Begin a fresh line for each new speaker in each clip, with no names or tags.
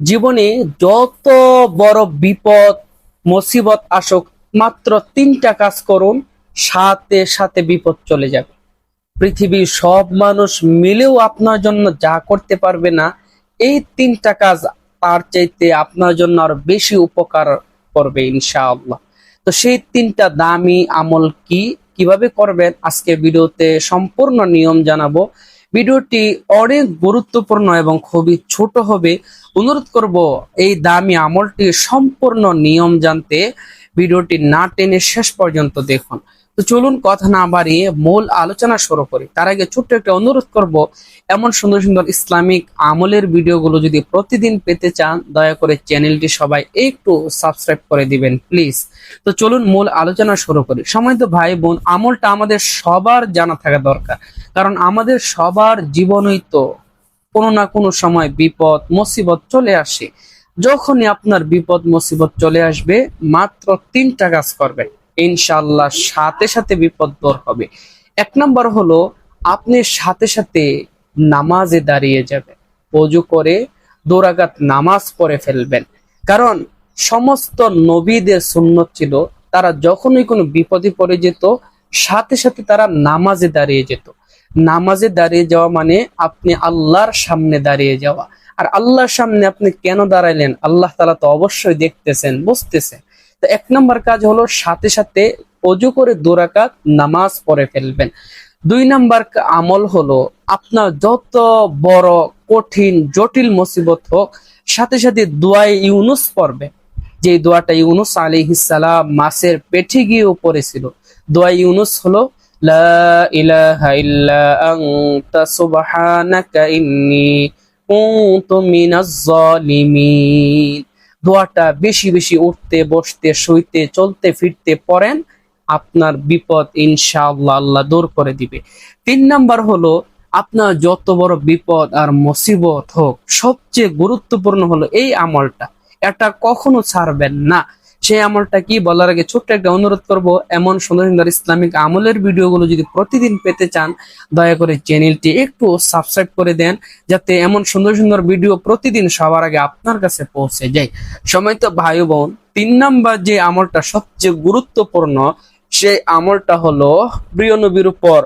জীবনে যত বড় বিপদ, মুসিবত আসুক, মাত্র তিনটা কাজ করুন, সাথে সাথে বিপদ চলে যাবে। পৃথিবীর সব মানুষ মিলেও আপনার জন্য যা করতে পারবে না, এই তিনটা কাজ তার চাইতে আপনার জন্য আরও বেশি উপকার করবে ইনশাআল্লাহ। তো সেই তিনটা দামি আমল কি, কীভাবে করবেন, আজকে ভিডিওতে সম্পূর্ণ নিয়ম জানাব। ভিডিওটি অনেক গুরুত্বপূর্ণ এবং খুবই ছোট হবে। অনুরোধ করব এই দামি আমলটি সম্পূর্ণ নিয়ম জানতে ভিডিওটি না টেনে শেষ পর্যন্ত দেখুন। তো চলুন কথা না বাড়িয়ে মূল আলোচনা শুরু করি। তার আগে ছোট্ট একটা অনুরোধ করব, এমন সুন্দর সুন্দর ইসলামিক আমলের ভিডিওগুলো যদি প্রতিদিন পেতে চান, দয়া করে চ্যানেলটি সবাই একটু সাবস্ক্রাইব করে দিবেন, প্লিজ। তো চলুন মূল আলোচনা শুরু করি। সময় তো ভাই বোন, আমলটা আমাদের সবার জানা থাকা দরকার। কারণ আমাদের সবার জীবনই তো কোনো না কোনো সময় বিপদ, মুসিবত চলে আসে। যখনই আপনার বিপদ, মুসিবত চলে আসবে, মাত্র তিনটা কাজ করবেন। ইনশাল্লাহ সাথে সাথে বিপদ দূর হবে। এক নম্বর হলো, আপনি সাথে সাথে নামাজে দাঁড়িয়ে যাবেন। অজু করে দোরাগাত নামাজ পড়ে ফেলবেন। কারণ সমস্ত নবীদের সুন্নত ছিল, তারা যখনই কোনো বিপদে পড়ে যেত, সাথে সাথে তারা নামাজে দাঁড়িয়ে যেত। নামাজে দাঁড়িয়ে যাওয়া মানে আপনি আল্লাহর সামনে দাঁড়িয়ে যাওয়া। আর আল্লাহর সামনে আপনি কেন দাঁড়াইলেন? আল্লাহ তালা তো অবশ্যই দেখতেছেন, বুঝতেছেন। তো এক নম্বর কাজ হলো সাথে সাথে অজু করে দুরাকাত নামাজ পড়ে ফেলবেন। দুই নাম্বার আমল হলো আপনার যত বড় কঠিন, জটিল মুসিবত হোক, সাথে সাথে দোয়াই ইউনুস পড়বে। যে দোয়াটা ইউনুস আলাইহিসসালাম মাসের পেটে গিয়েও পড়েছিল দোয়া ইউনুস হলো, লা ইলাহা দোয়াটা বেশি বেশি উঠতে, বসতে, শুইতে, চলতে, ফিরতে পড়েন, আপনার বিপদ ইনশাআল্লাহ আল্লাহ দূর করে দিবে। তিন নাম্বার হলো, আপনার যত বড় বিপদ আর মুসিবত হোক, সবচেয়ে গুরুত্বপূর্ণ হলো এই আমলটা। এটা কখনো ছাড়বেন না। সেই আমলটা কি বলার আগে ছোট্ট একটা অনুরোধ করব, এমন সুন্দর সুন্দর ইসলামিক আমলের ভিডিওগুলো যদি প্রতিদিন পেতে চান, দয়া করে চ্যানেলটি একটু সাবস্ক্রাইব করে দেন, যাতে এমন সুন্দর সুন্দর ভিডিও প্রতিদিন সবার আগে আপনার কাছে পৌঁছে যায়। সময় তো ভাই বোন তিন নাম্বার যে আমলটা সবচেয়ে গুরুত্বপূর্ণ, সেই আমলটা হলো প্রিয় নবীর উপর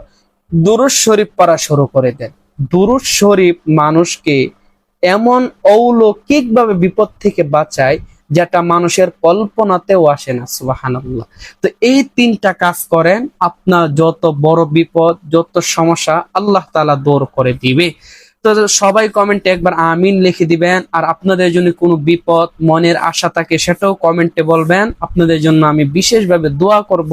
দুরুদ শরীফ পড়া শুরু করে দেন। দুরুদ শরীফ মানুষকে এমন অলৌকিক ভাবে বিপদ থেকে বাঁচায় যেটা মানুষের কল্পনাতেও আসে না, সুবাহানাল্লাহ। তো এই তিনটা কাজ করেন, আপনার যত বড় বিপদ, যত সমস্যা, আল্লাহ তালা দূর করে দিবে। তো সবাই কমেন্টে একবার আমিন লিখে দিবেন, আর আপনাদের জন্য কোনো বিপদ, মনের আশা থাকে সেটাও কমেন্টে বলবেন। আপনাদের জন্য আমি বিশেষভাবে দোয়া করব,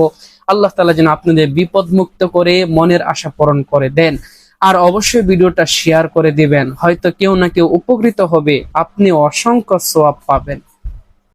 আল্লাহ তালা যেন আপনাদের বিপদ মুক্ত করে মনের আশা পূরণ করে দেন। আর অবশ্যই ভিডিওটা শেয়ার করে দিবেন, হয়তো কেউ না কেউ উপকৃত হবে, আপনি অসংখ্য সোয়াব পাবেন।